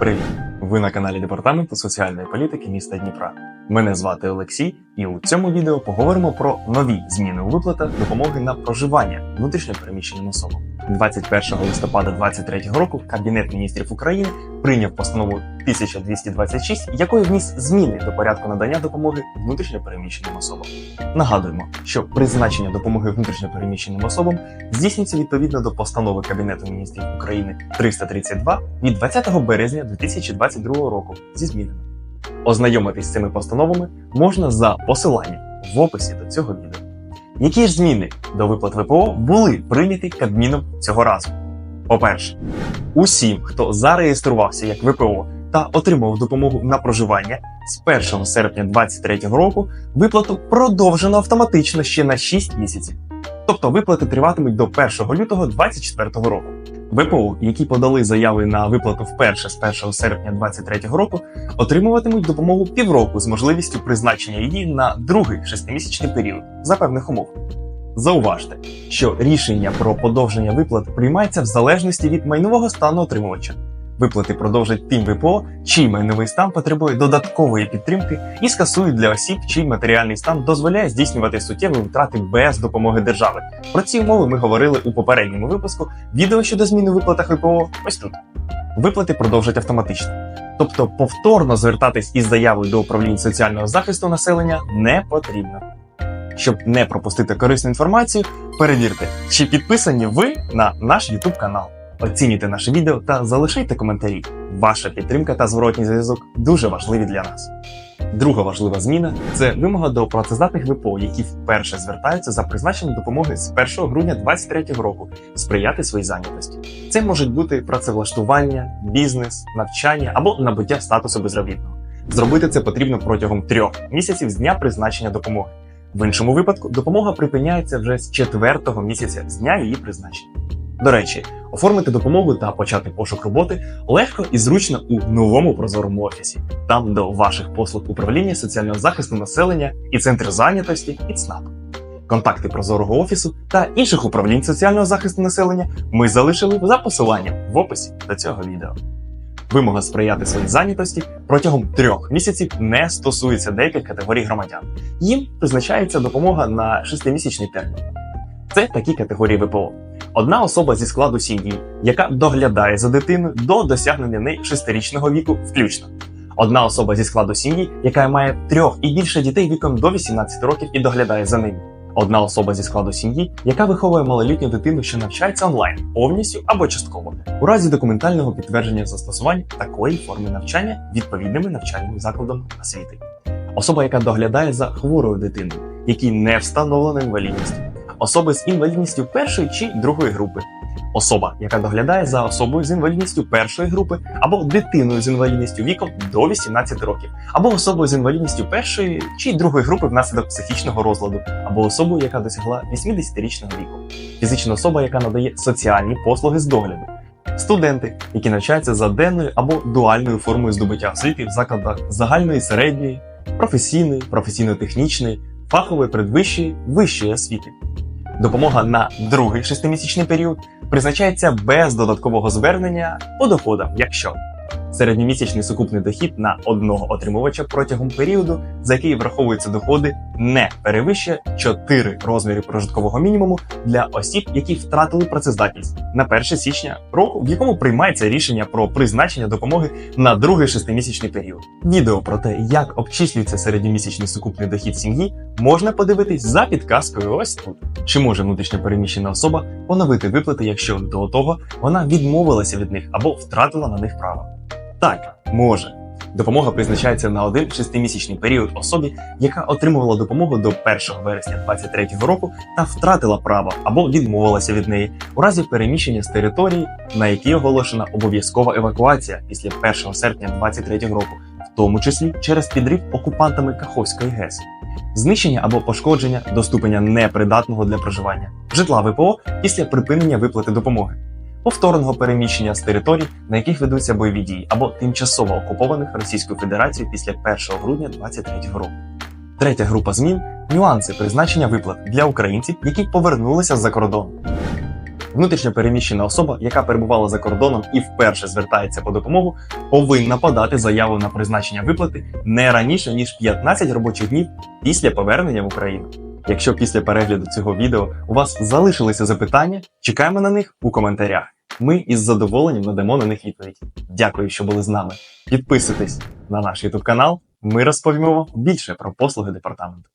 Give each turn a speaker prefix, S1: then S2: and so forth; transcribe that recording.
S1: Привіт! Ви на каналі Департаменту соціальної політики міста Дніпра. Мене звати Олексій, і у цьому відео поговоримо про нові зміни у виплатах допомоги на проживання внутрішньо переміщеним особам. 21 листопада 2023 року Кабінет міністрів України прийняв постанову 1226, якою вніс зміни до порядку надання допомоги внутрішньо переміщеним особам. Нагадуємо, що призначення допомоги внутрішньо переміщеним особам здійснюється відповідно до постанови Кабінету міністрів України 332 від 20 березня 2022 року зі змінами. Ознайомитись з цими постановами можна за посиланням в описі до цього відео. Які ж зміни до виплат ВПО були прийняті Кабміном цього разу? По-перше, усім, хто зареєструвався як ВПО та отримав допомогу на проживання з 1 серпня 2023 року, виплату продовжено автоматично ще на 6 місяців. Тобто виплати триватимуть до 1 лютого 2024 року. ВПО, які подали заяви на виплату вперше з 1 серпня 2023 року, отримуватимуть допомогу півроку з можливістю призначення її на другий шестимісячний період за певних умов. Зауважте, що рішення про подовження виплат приймається в залежності від майнового стану отримувача. Виплати продовжать тим ВПО, чий майновий стан потребує додаткової підтримки і скасують для осіб, чий матеріальний стан дозволяє здійснювати суттєві витрати без допомоги держави. Про ці умови ми говорили у попередньому випуску. Відео щодо зміни у виплатах ВПО ось тут. Виплати продовжать автоматично. Тобто повторно звертатись із заявою до управління соціального захисту населення не потрібно. Щоб не пропустити корисну інформацію, перевірте, чи підписані ви на наш YouTube канал. Оцінюйте наше відео та залишайте коментарі. Ваша підтримка та зворотній зв'язок дуже важливі для нас. Друга важлива зміна це вимога до працездатних ВПО, які вперше звертаються за призначенням допомоги з 1 грудня 2023 року сприяти своїй зайнятості. Це можуть бути працевлаштування, бізнес, навчання або набуття статусу безробітного. Зробити це потрібно протягом трьох місяців з дня призначення допомоги. В іншому випадку допомога припиняється вже з четвертого місяця з дня її призначення. До речі, оформити допомогу та почати пошук роботи легко і зручно у новому прозорому офісі. Там до ваших послуг управління соціального захисту населення і центр зайнятості і ЦНАП. Контакти прозорого офісу та інших управлінь соціального захисту населення ми залишили за посиланням в описі до цього відео. Вимога сприяти своїй зайнятості протягом трьох місяців не стосується деяких категорій громадян. Їм призначається допомога на шестимісячний термін. Це такі категорії ВПО. Одна особа зі складу сім'ї, яка доглядає за дитиною до досягнення неї шестирічного віку, включно. Одна особа зі складу сім'ї, яка має трьох і більше дітей віком до 18 років і доглядає за ними. Одна особа зі складу сім'ї, яка виховує малолітню дитину, що навчається онлайн, повністю або частково, у разі документального підтвердження застосувань такої форми навчання відповідними навчальними закладами освіти. Особа, яка доглядає за хворою дитиною, якій не встановлена інвалідність, особи з інвалідністю першої чи другої групи, особа, яка доглядає за особою з інвалідністю першої групи, або дитиною з інвалідністю віком до 18 років, або особою з інвалідністю першої чи другої групи внаслідок психічного розладу, або особою, яка досягла 80-річного віку, фізична особа, яка надає соціальні послуги з догляду. Студенти, які навчаються за денною або дуальною формою здобуття освіти в закладах загальної середньої, професійної, професійно-технічної, фахової передвищої, вищої освіти. Допомога на другий шестимісячний період призначається без додаткового звернення по доходам, якщо середньомісячний сукупний дохід на одного отримувача протягом періоду, за який враховуються доходи, не перевищує 4 розміри прожиткового мінімуму для осіб, які втратили працездатність на 1 січня року, в якому приймається рішення про призначення допомоги на другий шестимісячний період. Відео про те, як обчислюється середньомісячний сукупний дохід сім'ї, можна подивитись за підказкою ось тут. Чи може внутрішньо переміщена особа поновити виплати, якщо до того вона відмовилася від них або втратила на них право? Так, може. Допомога призначається на один шестимісячний період особі, яка отримувала допомогу до 1 вересня 2023 року та втратила право або відмовилася від неї у разі переміщення з території, на якій оголошена обов'язкова евакуація після 1 серпня 2023 року, в тому числі через підрив окупантами Каховської ГЕС, знищення або пошкодження до ступеня непридатного для проживання, житла ВПО після припинення виплати допомоги повторного переміщення з територій, на яких ведуться бойові дії, або тимчасово окупованих Російською Федерацією після 1 грудня 2023 року. Третя група змін нюанси призначення виплат для українців, які повернулися з-за кордону. Внутрішньо переміщена особа, яка перебувала за кордоном і вперше звертається по допомогу, повинна подати заяву на призначення виплати не раніше ніж 15 робочих днів після повернення в Україну. Якщо після перегляду цього відео у вас залишилися запитання, чекаємо на них у коментарях. Ми із задоволенням надамо на них відповідь. Дякую, що були з нами. Підписуйтесь на наш YouTube канал. Ми розповімо більше про послуги департаменту.